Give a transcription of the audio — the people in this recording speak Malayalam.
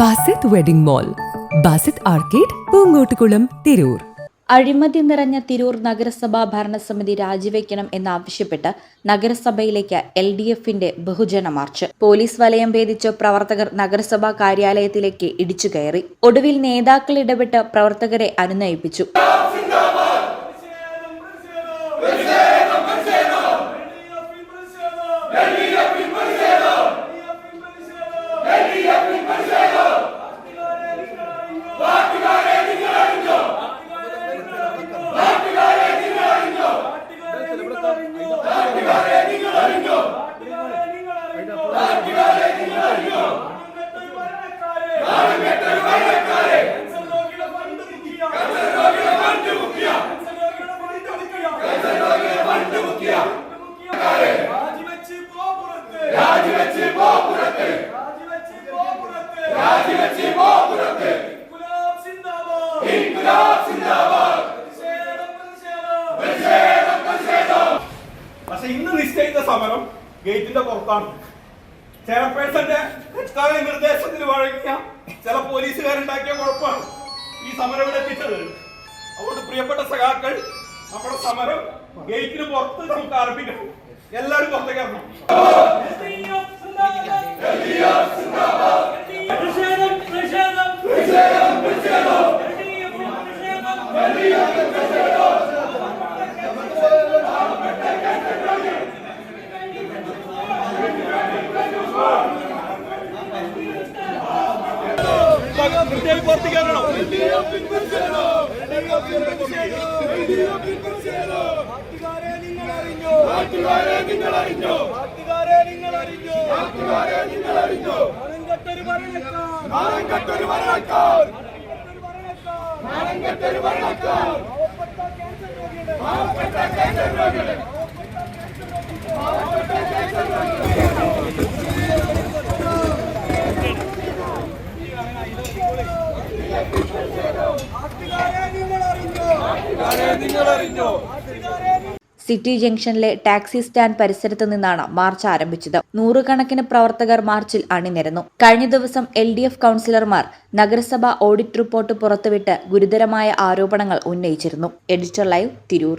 Basith wedding mall Basith arcade Poonkottukulam Tirur. അഴിമതി നിറഞ്ഞ തിരൂർ നഗരസഭാ ഭരണസമിതി രാജിവെക്കണം എന്നാവശ്യപ്പെട്ട് നഗരസഭയിലേക്ക് എൽ ഡി എഫിന്റെ ബഹുജന മാർച്ച്. പോലീസ് വലയം ഭേദിച്ച് പ്രവർത്തകർ നഗരസഭാ കാര്യാലയത്തിലേക്ക് ഇടിച്ചു കയറി. ഒടുവിൽ നേതാക്കൾ ഇടപെട്ട് പ്രവർത്തകരെ അനുനയിപ്പിച്ചു. രാജിവെച്ച് സമരം ഗേറ്റിന്റെ പുറത്താണ്. ചെയർപേഴ്സന്റെ തെറ്റായ നിർദ്ദേശത്തിന് വഴങ്ങിയ ചില പോലീസുകാരുണ്ടാക്കിയ കുഴപ്പമാണ് ഈ സമരം ഇവിടെ എത്തിച്ചത്. അതുകൊണ്ട് പ്രിയപ്പെട്ട സഖാക്കൾ നമ്മുടെ സമരം ഗേറ്റിന് പുറത്ത് നമുക്ക് ആരംഭിക്കണം എല്ലാവരും പുറത്തേക്ക് ഇറങ്ങണം. ഭരണക്കാർ. പാവപ്പെട്ട ക്യാൻസർ രോഗികളെ പാവപ്പെട്ട ക്യാൻസർ രോഗികളെ പാവപ്പെട്ട ക്യാൻസർ രോഗികളെ നാട്ടുകാരെ നിങ്ങൾ അറിഞ്ഞോ നാട്ടുകാരെ നിങ്ങൾ അറിഞ്ഞോ നാട്ടുകാരെ സിറ്റി ജംഗ്ഷനിലെ ടാക്സി സ്റ്റാൻഡ് പരിസരത്ത് നിന്നാണ് മാർച്ച് ആരംഭിച്ചത്. നൂറുകണക്കിന് പ്രവർത്തകർ മാർച്ചിൽ അണിനിരന്നു. കഴിഞ്ഞ ദിവസം എൽ ഡി എഫ് കൗൺസിലർമാർ നഗരസഭാ ഓഡിറ്റ് റിപ്പോർട്ട് പുറത്തുവിട്ട് ഗുരുതരമായ ആരോപണങ്ങൾ ഉന്നയിച്ചിരുന്നു. Editor live Tirur.